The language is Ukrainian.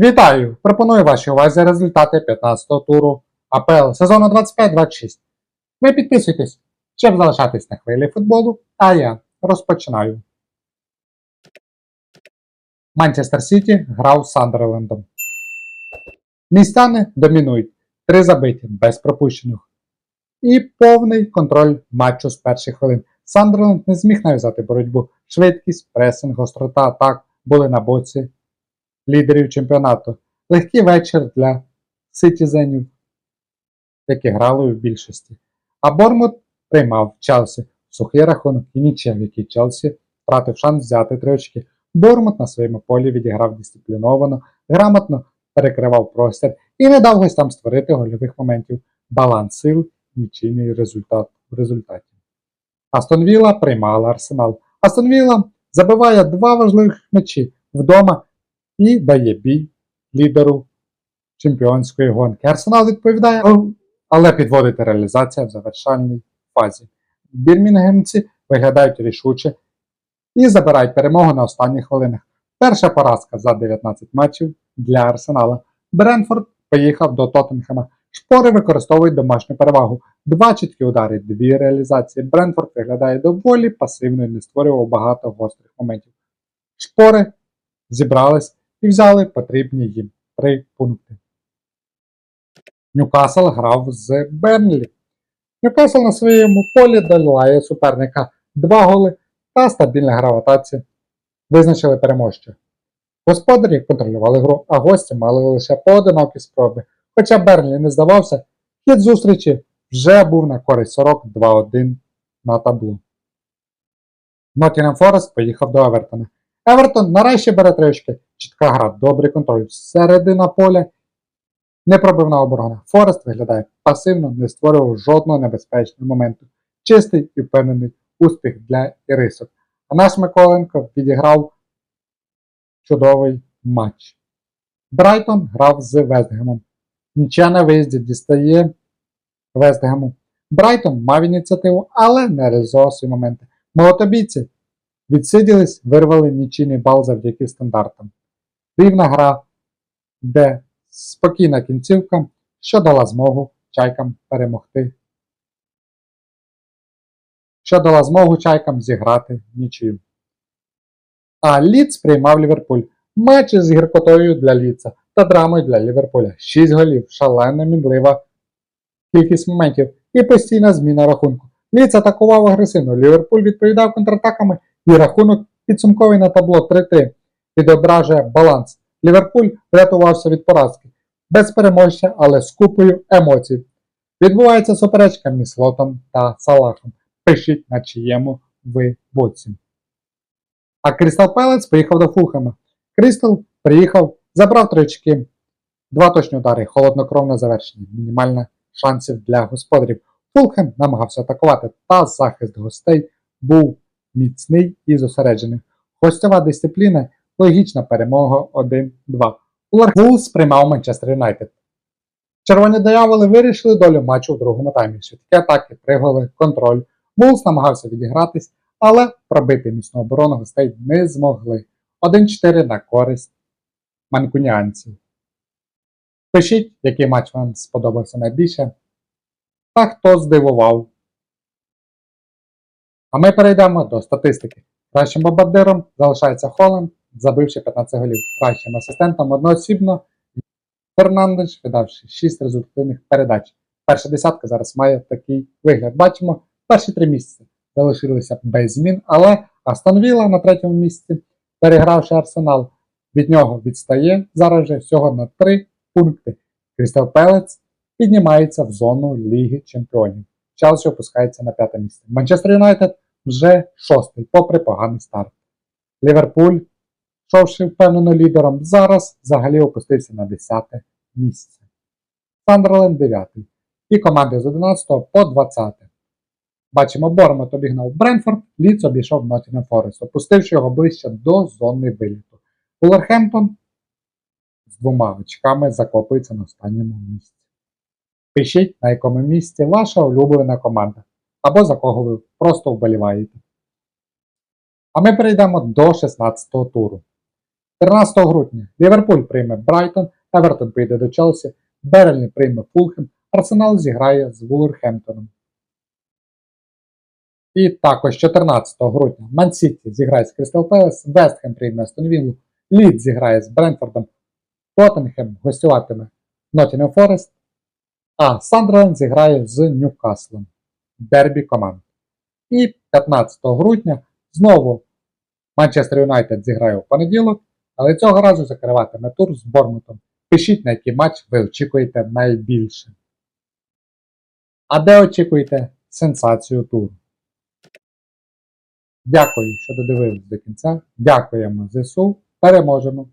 Вітаю! Пропоную вашій увазі результати 15-го туру АПЛ сезону 25-26. Ви підписуйтесь, щоб залишатись на хвилі футболу, а я розпочинаю. Манчестер Сіті грав з Сандерлендом. Містяни домінують. Три забиті без пропущених. І повний контроль матчу з перших хвилин. Сандерленд не зміг нав'язати боротьбу. Швидкість, пресинг, гострота атак були на боці лідерів чемпіонату. Легкий вечір для ситізенів, які грали в більшості. А Бормут приймав Челсі. Сухий рахунок і нічим, який Челсі втратив шанс взяти три очки. Бормут на своєму полі відіграв дисципліновано, грамотно перекривав простір і не дав гостям створити гольових моментів. Баланс сил, нічийний результат в результаті. Астон Вілла приймала Арсенал. Астон Вілла забиває два важливих м'ячі вдома і дає бій лідеру чемпіонської гонки. Арсенал відповідає, але підводить реалізація в завершальній фазі. Бірмінгемці виглядають рішуче і забирають перемогу на останніх хвилинах. Перша поразка за 19 матчів для Арсенала. Бренфорд поїхав до Тоттенхема. Шпори використовують домашню перевагу. Два чіткі удари, дві реалізації. Бренфорд виглядає доволі пасивно і не створював багато гострих моментів. Шпори зібрались і взяли потрібні їм три пункти. Ньюкасл грав з Бернлі. Ньюкасл на своєму полі долає суперника два голи та стабільна гра в атаці визначили переможця. Господарі контролювали гру, а гості мали лише поодинокі спроби. Хоча Бернлі не здавався, хід зустрічі вже був на користь 42-1 на табло. Ноттінгем Форест поїхав до Евертона. Евертон нарешті бере три очки. Чітка гра, добрий контроль. Середина поля. Непробивна оборона. Форест виглядає пасивно, не створював жодного небезпечного моменту. Чистий і впевнений успіх для ірисок. А наш Миколенко відіграв чудовий матч. Брайтон грав з Вестгемом. Нічия на виїзді дістає Вестгему. Брайтон мав ініціативу, але не реалізував свої моменти. Молотобійці відсиділись, вирвали нічийний бал завдяки стандартам. Рівна гра, де спокійна кінцівка, що дала змогу чайкам перемогти. Що дала змогу чайкам зіграти нічию. А Ліц приймав Ліверпуль. Матч з гіркотою для Ліца та драмою для Ліверпуля. 6 голів, шалена мінлива кількість моментів і постійна зміна рахунку. Ліц атакував агресивно. Ліверпуль відповідав контратаками і рахунок підсумковий на табло 3-3 відображує баланс. Ліверпуль врятувався від поразки. Без переможця, але з купою емоцій. Відбувається суперечка між Лотом та Салахом. Пишіть на чиєму ви боці. А Крістал Пелець поїхав до Фулхема. Крістал приїхав, забрав три очки, два точні удари, холоднокровне завершення, мінімальне шансів для господарів. Фулхем намагався атакувати, та захист гостей був міцний і зосереджений. Гостьова дисципліна логічна перемога 1-2. Вулс приймав Манчестер Юнайтед. Червоні дияволи вирішили долю матчу у другому таймі. Швидкі атаки, приголи, контроль. Вулс намагався відігратись, але пробити міцну оборону гостей не змогли. 1-4 на користь манкуніанців. Пишіть, який матч вам сподобався найбільше. Та хто здивував. А ми перейдемо до статистики. Кращим бомбардиром залишається Холланд, забивши 15 голів. Кращим асистентом одноосібно Фернандеш, видавши 6 результативних передач. Перша десятка зараз має такий вигляд. Бачимо, перші три місяці залишилися без змін, але Астон Вілла на третьому місці, перегравши Арсенал, від нього відстає зараз вже всього на 3 пункти. Крістал Пелець піднімається в зону Ліги Чемпіонів. Челсі опускається на п'яте місце. Манчестер Юнайтед вже шостий, попри поганий старт. Ліверпуль, шовши впевнено лідером, зараз взагалі опустився на 10 місце. Сандерленд 9 і команди з 11 по 20. Бачимо, Бормот обігнав Бренфорд, Ліц обійшов Ноттінгем Форест, опустивши його ближче до зони виліту. Вулверхемптон з двома очками закопується на останньому місці. Пишіть, на якому місці ваша улюблена команда, або за кого ви просто вболіваєте. А ми перейдемо до 16-го туру. 13 грудня Ліверпуль прийме Брайтон, Евертон поїде до Челсі, Берельні прийме Фулхем, Арсенал зіграє з Вулверхемптоном. І також 14 грудня Ман-Сіті зіграє з Крістал Пелес, Вестхем прийме Астон Віллу, Лід зіграє з Брентфордом, Тоттенхем гостюватиме Ноттінгем Форест, а Сандерленд зіграє з Ньюкаслом. Дербі команд. І 15 грудня знову Манчестер Юнайтед зіграє у понеділок, але цього разу закриватиме тур з Бормутом. Пишіть, на який матч ви очікуєте найбільше. А де очікуєте сенсацію туру? Дякую, що додивились до кінця. Дякуємо ЗСУ. Переможемо!